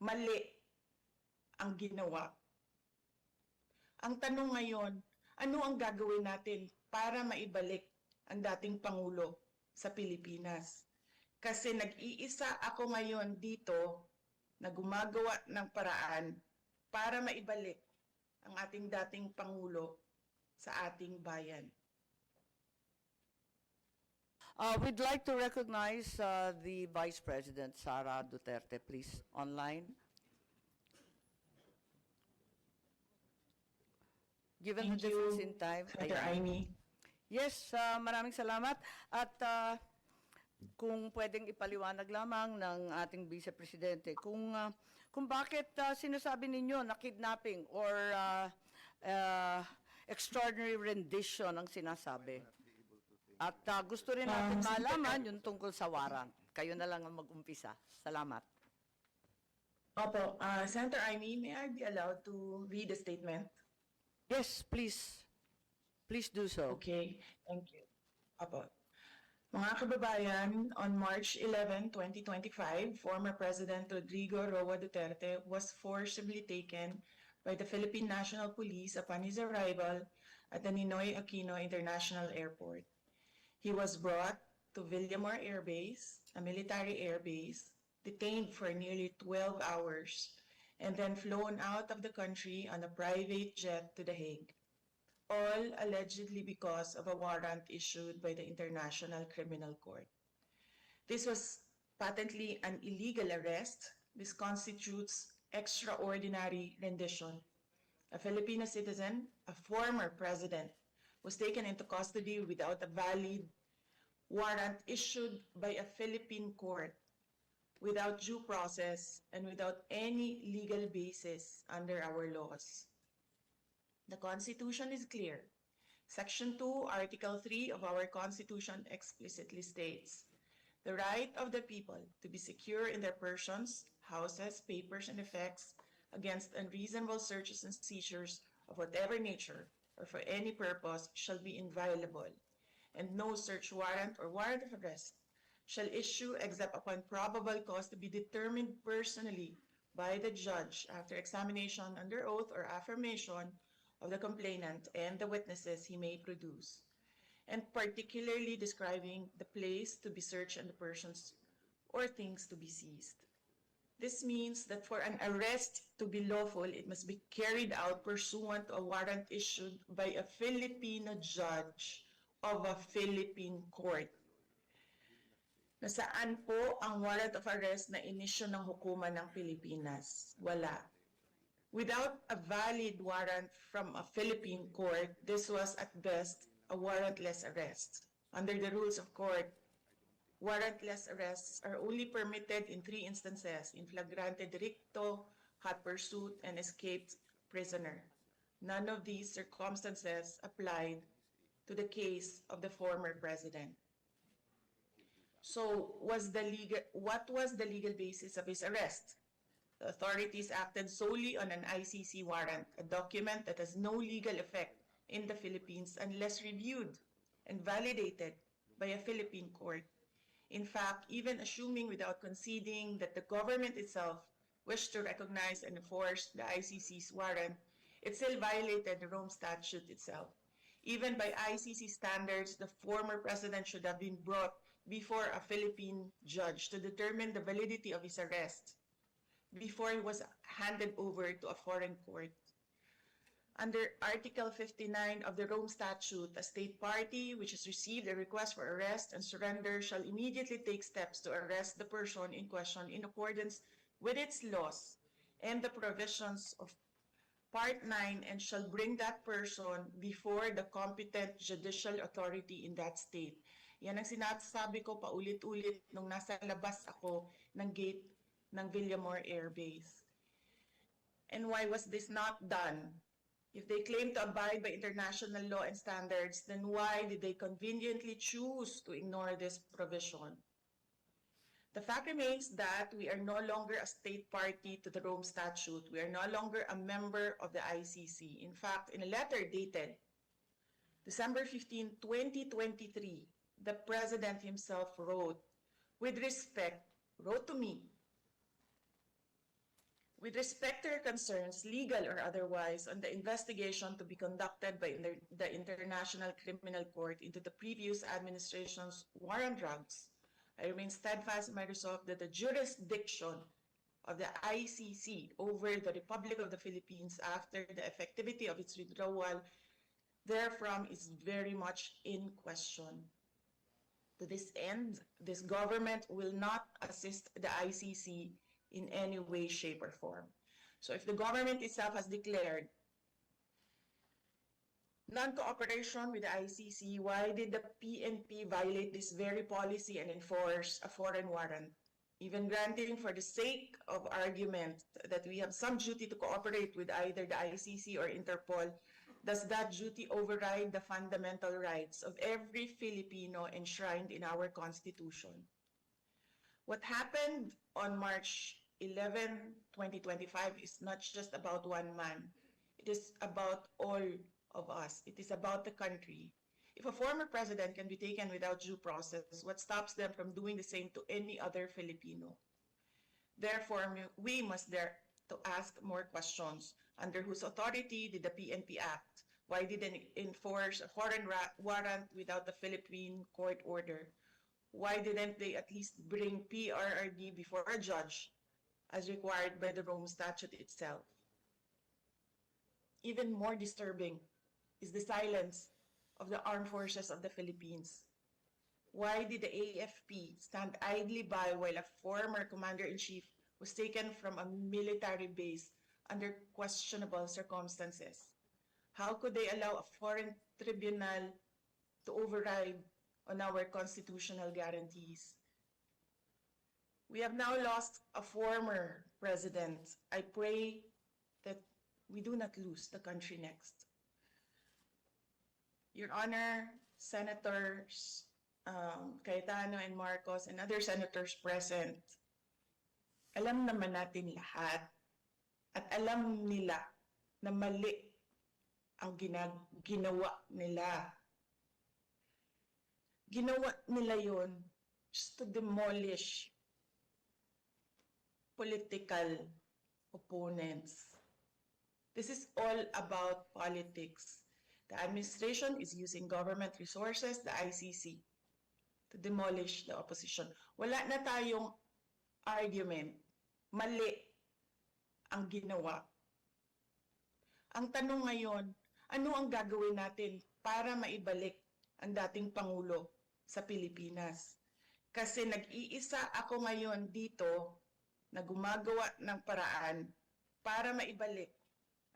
mali ang ginawa. Ang tanong ngayon, ano ang gagawin natin para maibalik ang dating Pangulo sa Pilipinas? Kasi nag-iisa ako ngayon dito na gumagawa ng paraan para maibalik ang ating dating Pangulo sa ating bayan. Uh, we'd like to recognize uh, the Vice President, Sara Duterte, please, online. Given the Thank difference you, in time. Senator. Amy. Yes, uh, maraming salamat. At uh, kung pwedeng ipaliwanag lamang ng ating Vice Presidente, kung, uh, kung bakit uh, sinasabi ninyo na kidnapping or uh, uh, extraordinary rendition ang sinasabi. At uh, gusto rin natin Um, Senator- malaman yung tungkol sa warrant. Kayo na lang ang mag-umpisa. Salamat. Opo, uh, Senator Amy, may I be allowed to read the statement? Yes, please. Please do so. Okay, thank you. Apo. Mga kababayan, on March 11, 2025, former President Rodrigo Roa Duterte was forcibly taken by the Philippine National Police upon his arrival at the Ninoy Aquino International Airport. He was brought to Villamor Air Base, a military air base, detained for nearly 12 hours, and then flown out of the country on a private jet to The Hague all allegedly because of a warrant issued by the International Criminal Court. This was patently an illegal arrest. This constitutes extraordinary rendition. A Filipino citizen, a former president, was taken into custody without a valid warrant issued by a Philippine court without due process and without any legal basis under our laws. The Constitution is clear. Section 2, Article 3 of our Constitution explicitly states the right of the people to be secure in their persons, houses, papers, and effects against unreasonable searches and seizures of whatever nature or for any purpose shall be inviolable, and no search warrant or warrant of arrest shall issue except upon probable cause to be determined personally by the judge after examination under oath or affirmation of the complainant and the witnesses he may produce, and particularly describing the place to be searched and the persons or things to be seized. This means that for an arrest to be lawful, it must be carried out pursuant to a warrant issued by a Filipino judge of a Philippine court. Nasaan po ang warrant of arrest na inisyo ng hukuman ng Pilipinas? Wala. Without a valid warrant from a Philippine court, this was at best a warrantless arrest. Under the rules of court, warrantless arrests are only permitted in three instances, in flagrante delicto, hot pursuit, and escaped prisoner. None of these circumstances applied to the case of the former president. So, was the legal, what was the legal basis of his arrest? The authorities acted solely on an ICC warrant, a document that has no legal effect in the Philippines unless reviewed and validated by a Philippine court. In fact, even assuming without conceding that the government itself wished to recognize and enforce the ICC's warrant, it still violated the Rome Statute itself. Even by ICC standards, the former president should have been brought before a Philippine judge to determine the validity of his arrest before he was handed over to a foreign court. Under Article 59 of the Rome Statute, a state party which has received a request for arrest and surrender shall immediately take steps to arrest the person in question in accordance with its laws and the provisions of Part 9 and shall bring that person before the competent judicial authority in that state. Yan ang sinasabi ko paulit-ulit nung nasa labas ako ng gate ng Villamor Air Base. And why was this not done? If they claim to abide by international law and standards, then why did they conveniently choose to ignore this provision? The fact remains that we are no longer a state party to the Rome Statute. We are no longer a member of the ICC. In fact, in a letter dated December 15, 2023, the President himself wrote, with respect, wrote to me, With respect to your concerns, legal or otherwise, on the investigation to be conducted by inter- the International Criminal Court into the previous administration's war on drugs, I remain steadfast in my resolve that the jurisdiction of the ICC over the Republic of the Philippines after the effectivity of its withdrawal therefrom is very much in question. To this end, this government will not assist the ICC in any way, shape, or form. So if the government itself has declared non-cooperation with the ICC, why did the PNP violate this very policy and enforce a foreign warrant? Even granting for the sake of argument that we have some duty to cooperate with either the ICC or Interpol, does that duty override the fundamental rights of every Filipino enshrined in our Constitution? What happened on March 11, 2025 is not just about one man. It is about all of us. It is about the country. If a former president can be taken without due process, what stops them from doing the same to any other Filipino? Therefore, we must dare to ask more questions. Under whose authority did the PNP act? Why didn't it enforce a foreign ra- warrant without the Philippine court order? Why didn't they at least bring PRRD before a judge as required by the Rome Statute itself? Even more disturbing is the silence of the armed forces of the Philippines. Why did the AFP stand idly by while a former commander-in-chief was taken from a military base under questionable circumstances? How could they allow a foreign tribunal to override on our constitutional guarantees? We have now lost a former president. I pray that we do not lose the country next. Your Honor, Senators um, Cayetano and Marcos and other senators present, alam naman natin lahat at alam nila na mali ang ginag- ginawa nila. Ginawa nila yon to demolish political opponents. This is all about politics. The administration is using government resources, the ICC, to demolish the opposition. Wala na tayong argument. Mali ang ginawa. Ang tanong ngayon, ano ang gagawin natin para maibalik ang dating Pangulo sa Pilipinas? Kasi nag-iisa ako ngayon dito na gumagawa ng paraan para maibalik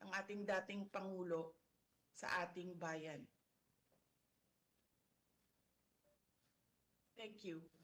ang ating dating Pangulo sa ating bayan. Thank you.